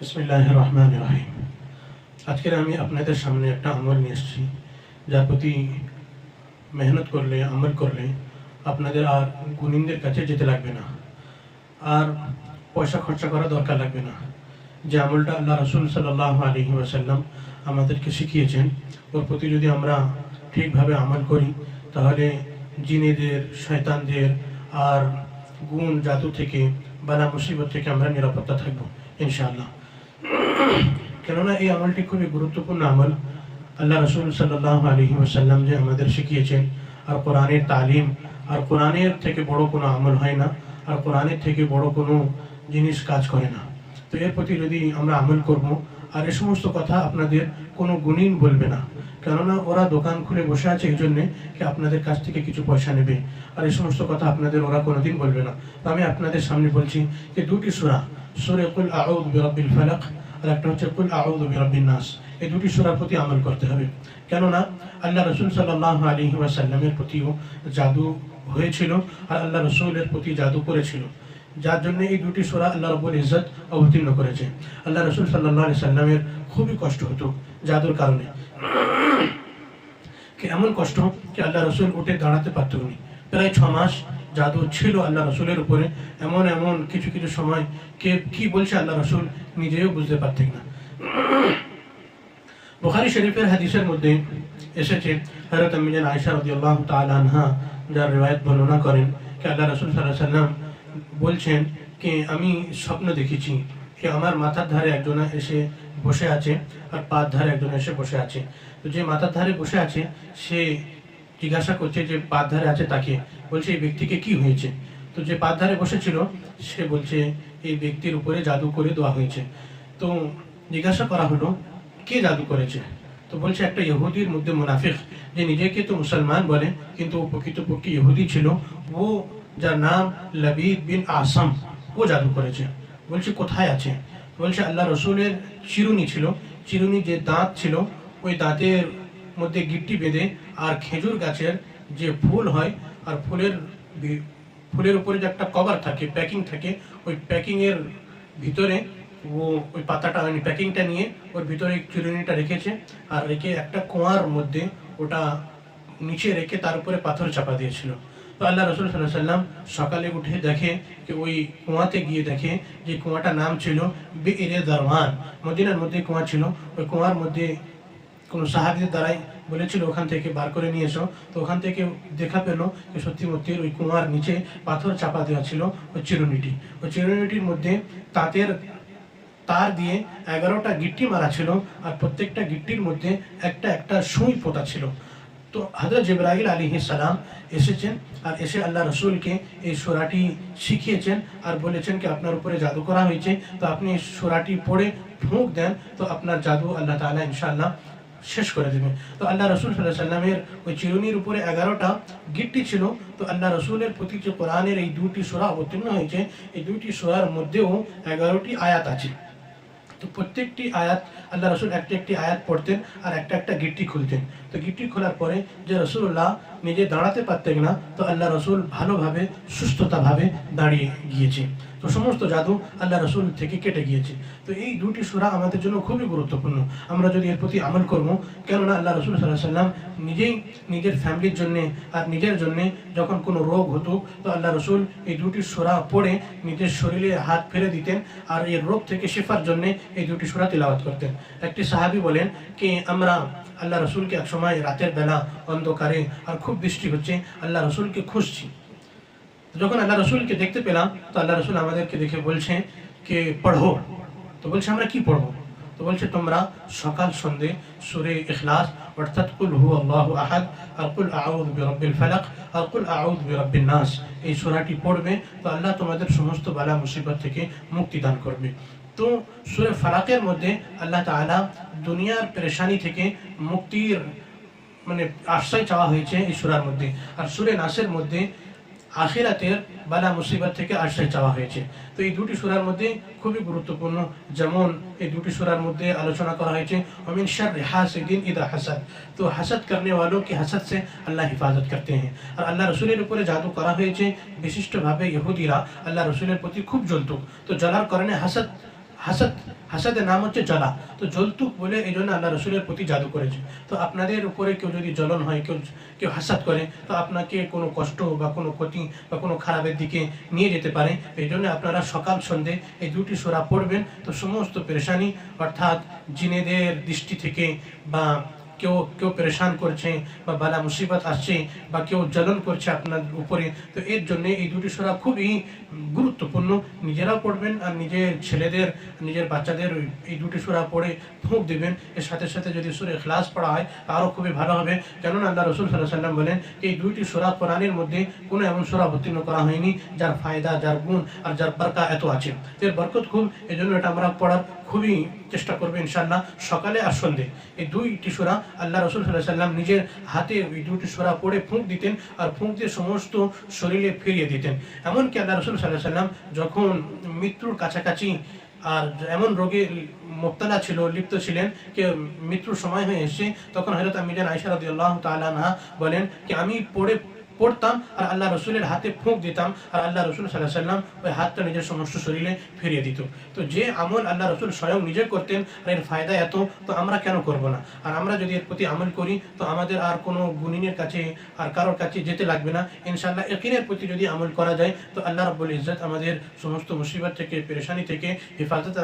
বিসমিল্লাহ রহমান রাহিম আজকের আমি আপনাদের সামনে একটা আমল নিয়ে এসেছি, যার প্রতি মেহনত করলে, আমল করলে আপনাদের আর গুণিনদের কাছে যেতে লাগবে না, আর পয়সা খরচা করা দরকার লাগবে না। যে আমলটা আল্লাহ রসুল সাল্লাহ আলহি ওয়াসাল্লাম আমাদেরকে শিখিয়েছেন, ওর প্রতি যদি আমরা ঠিকভাবে আমল করি, তাহলে জিনেদের, শয়তানদের আর গুণ জাদু থেকে, বালা মুসিবত থেকে আমরা নিরাপত্তা থাকব, ইনশাআল্লাহ। কেননা এই আমলটি খুবই গুরুত্বপূর্ণ আমল। আল্লাহ রসুল সাল্লাহ আলহি ওসাল্লাম যে আমাদের শিখিয়েছেন, আর কোরআনের তালিম, আর কোরআনের থেকে বড় কোনো আমল হয় না, আর কোরআনের থেকে বড় কোনো জিনিস কাজ করে না। তো এর প্রতি যদি আমরা আমল করব, আর এ সমস্ত কথা আপনাদের কোনো গুণীন বলবে না, কেননা ওরা দোকান খুলে বসে আছে এই জন্যে কি আপনাদের কাছ থেকে কিছু পয়সা নেবে, আর এই সমস্ত কথা আপনাদের ওরা কোনোদিন বলবে না। আমি আপনাদের সামনে বলছি যে দুটি সুরা, সুরে কুল আউদ বিরব্বিল ফালাক আর একটা হচ্ছে, কুল বিরব্বিন নাস এই দুটি সুরার প্রতি আমল করতে হবে। কেননা, আল্লাহ রসুল সাল্লাহ আলী ওয়াসাল্লামের প্রতিও জাদু হয়েছিল আর আল্লাহ রসুলের প্রতি জাদু করেছিল। যার জন্য এই দুটি সোরা আল্লাহ রবুল ইজ্জত অবতীর্ণ করেছে। আল্লাহ রসুল সাল্লাহ আলি সাল্লামের খুবই কষ্ট হতো জাদুর কারণে। এমন কষ্ট কি আল্লাহ রসুল উঠে দাঁড়াতে পারত উনি প্রায় ছ মাস জাদু ছিল আল্লাহ রসুলের উপরে, এমন এমন কিছু কিছু সময় কে, কি বলছে আল্লাহ রসুল নিজেও বুঝতে পারতেন না। বুখারি শরীফের হাদিসের মধ্যে এসেছে হরত আমিজান আয়সা রদিয়াল্লাহ তাআলা আনহা যার রিওয়ায়াত বর্ণনা করেন কি আল্লাহ রসুল সাল্লাহ সাল্লাম বলছেন কি, আমি স্বপ্ন দেখেছি কি আমার মাথার ধারে একজন এসে বসে আছে আর পার ধারে একজন এসে বসে আছে। তো যে মাথার ধারে বসে আছে, সে জিজ্ঞাসা করছে যে ধারে আছে তাকে। বলছে, এই ব্যক্তিকে কি হয়েছে? তো যে ধারে বসেছিল, সে বলছে, এই ব্যক্তির উপরে জাদু করে দেওয়া হয়েছে। তো জিজ্ঞাসা করা হলো, কে জাদু করেছে? তো বলছে, একটা ইহুদির মধ্যে মুনাফিক, যে নিজেকে তো মুসলমান বলে, কিন্তু ও প্রকৃতপক্ষে ইহুদি ছিল। ও, যার নাম লবিদ বিন আসাম, ও জাদু করেছে। বলছে, কোথায় আছে? বলছে, আল্লাহ রসুলের চিরুনি ছিল। চিরুনি যে দাঁত ছিল, ওই দাঁতের মধ্যে গিট্টি বেঁধে আর খেজুর গাছের যে ফুল হয়, আর ফুলের ফুলের উপরে যে একটা কভার থাকে, প্যাকিং থাকে, ওই প্যাকিংয়ের ভিতরে ও ওই পাতাটা মানে প্যাকিংটা নিয়ে ওর ভিতরে চিরুনিটা রেখেছে আর রেখে একটা কুয়ার মধ্যে ওটা নিচে রেখে তার উপরে পাথর চাপা দিয়েছিল। তো আল্লাহ রসুল সাল্লাহ সাল্লাম সকালে উঠে দেখে যে ওই কুয়াতে গিয়ে দেখে যে কুয়াটার নাম ছিল বে এরে দারওয়ান। মদিনার মধ্যে কুয়া ছিল, ওই কুয়ার মধ্যে কোনো সাহাবিদের দ্বারাই বলেছিল, ওখান থেকে বার করে নিয়ে এসো। তো ওখান থেকে দেখা পেল যে সত্যি মত্যির ওই কুমার নিচে পাথর চাপা দেওয়া ছিল ওই চিরুনিটি। ওই চিরুনিটির মধ্যে তাঁতের তার দিয়ে এগারোটা গিট্টি মারা ছিল আর প্রত্যেকটা গিট্টির মধ্যে একটা একটা সুই পোতা ছিল। তো হজরত জিব্রাহিল আলী সালাম এসেছেন আর এসে আল্লাহ রসুলকে এই সোরাটি শিখিয়েছেন আর বলেছেন কি, আপনার উপরে জাদু করা হয়েছে। তো আপনি সোরাটি পড়ে ফুঁক দেন। তো আপনার জাদু আল্লাহ তাআলা ইনশাআল্লাহ শেষ করে দেবে। তো আল্লাহ রসুল সাল্লাহ সাল্লামের ওই চিরুনির উপরে এগারোটা গিট্টি ছিল। তো আল্লাহ রসুলের প্রতি যে কোরআনের এই দুটি সোরা অবতীর্ণ হয়েছে, এই দুইটি সোরার মধ্যেও এগারোটি আয়াত আছে। তো প্রত্যেকটি আয়াত আল্লাহ রসুল একটা একটি আয়াত পড়তেন আর একটা একটা গিট্টি খুলতেন। তো গিট্টি খোলার পরে যে রসুল্লাহ নিজে দাঁড়াতে পারতেন না, তো আল্লাহ রসুল ভালোভাবে, সুস্থতাভাবে দাঁড়িয়ে গিয়েছে। তো সমস্ত জাদু আল্লাহ রসুল থেকে কেটে গিয়েছে। তো এই দুটি সুরা আমাদের জন্য খুবই গুরুত্বপূর্ণ। আমরা যদি এর প্রতি আমল করব, কেননা আল্লাহ রসুল সাল্লাহ সাল্লাম নিজেই নিজের ফ্যামিলির জন্যে আর নিজের জন্যে যখন কোনো রোগ হতো, তো আল্লাহ রসুল এই দুটি সোরা পড়ে নিজের শরীরে হাত ফেলে দিতেন আর এই রোগ থেকে শেফার জন্য এই দুটি সোরা তিলাওয়াত করতেন। একটি সাহাবি বলেন, কি আমরা আল্লাহ রসুলকে এক সময় রাতের বেলা অন্ধকারে আর খুব বৃষ্টি হচ্ছে, আল্লাহ রসুলকে খুঁজছি। যখন আল্লাহ রসুলকে দেখতে পেলাম, তো আল্লাহ রসুল আমাদেরকে দেখে বলছে কে, পড়ো। তো বলছে, আমরা কি পড়ব? তো বলছে, তোমরা সকাল সন্ধে সুরে ইখলাস, অর্থাৎ কুল হু আল্লাহ আহাদ, আর আউদ বিরব্বিল ফালাক, আর আউদ বিরব্বিন নাস। এই সূরাটি পড়বে, তো আল্লাহ তোমাদের সমস্ত বালা মুসিবত থেকে মুক্তি দান করবে। তো সুরে ফালাকের মধ্যে আল্লাহ তাআলা দুনিয়ার পেরেশানি থেকে মুক্তির মানে আশ্রয় চাওয়া হয়েছে এই সুরার মধ্যে আর সুরে নাসের মধ্যে আখিরাতের বালা মুসিবত থেকে আশ্রয় চাওয়া হয়েছে তো এই দুটি সুরার মধ্যে খুবই গুরুত্বপূর্ণ যেমন এই দুটি সুরার মধ্যে আলোচনা করা হয়েছে অমিন শার হাসিদিন ইদা হাসাদ তো হাসাদ करने वालों की हसद से আল্লাহ হিফাজত করতে हैं আর আল্লাহ রসুলের উপরে জাদু করা হয়েছে বিশিষ্টভাবে ইহুদিরা আল্লাহ রসুলের প্রতি খুব জ্বলত তো জ্বলার কারণে হাসাদ হাসাদ, হাসাদের নাম হচ্ছে জ্বালা তো জলতুক বলে এই জন্য আল্লাহ রসুলের প্রতি জাদু করেছে। তো আপনাদের উপরে কেউ যদি জ্বলন হয়, কেউ কেউ হাসাদ করে, তো আপনাকে কোনো কষ্ট বা কোনো ক্ষতি বা কোনো খারাপের দিকে নিয়ে যেতে পারে। এই জন্য আপনারা সকাল সন্ধে এই দুটি সোরা পড়বেন। তো সমস্ত পেরেশানি অর্থাৎ জিনেদের দৃষ্টি থেকে বা কেউ কেউ পরেশান করছে বা বালা মুসিবত আসছে বা কেউ জ্বলন করছে আপনার উপরে, তো এর জন্য এই দুটি সোরা খুবই গুরুত্বপূর্ণ। নিজেরাও পড়বেন আর নিজের ছেলেদের, নিজের বাচ্চাদের এই দুটি সোরা পড়ে ফুঁক দিবেন। এর সাথে সাথে যদি সুরে ক্লাস পড়া হয় আরও খুবই ভালো হবে। কেননা আল্লাহ রসুল সাল্লাহ সাল্লাম বলেন এই দুইটি সোরা কোরআনের মধ্যে কোনো এমন সোরা অবতীর্ণ করা হয়নি, যার ফায়দা, যার গুণ আর যার বারকা এত আছে। এর বরকত খুব এই জন্য এটা আমরা পড়ার খুবই চেষ্টা করবে ইনশাল্লাহ সকালে আর সন্ধে এই দুইটি সোরা আল্লাহ রসুল সাল্লাহ সাল্লাম নিজের হাতে ওই দুইটি সোরা পড়ে ফুঁক দিতেন আর ফুঁক দিয়ে সমস্ত শরীরে ফিরিয়ে দিতেন। এমনকি আল্লাহ রসুল সাল্লাহ সাল্লাম যখন মৃত্যুর কাছাকাছি আর এমন রোগে মোক্তালা ছিল, লিপ্ত ছিলেন যে মৃত্যুর সময় হয়ে এসেছে, তখন হয়তো মিজান আয়সা রদি আল্লাহ তালানহা বলেন কি আমি পড়ে পড়তাম, আর আল্লাহ রসুলের হাতে ফোঁক দিতাম, আর আল্লাহ রসুল সাল্লাহ সাল্লাম ওই হাতটা নিজের সমস্ত শরীরে ফিরিয়ে দিত। তো যে আমল আল্লাহ রসুল স্বয়ং নিজে করতেন, আর এর ফায়দা এত, তো আমরা কেন করব না? আর আমরা যদি এর প্রতি আমল করি, তো আমাদের আর কোনো গুণিনের কাছে, আর কারোর কাছে যেতে লাগবে না। ইনশাআল্লাহ একিনের প্রতি যদি আমল করা যায়, তো আল্লাহ রব্বুল ইজ্জত আমাদের সমস্ত মুসিবত থেকে, পেরেশানি থেকে হেফাজত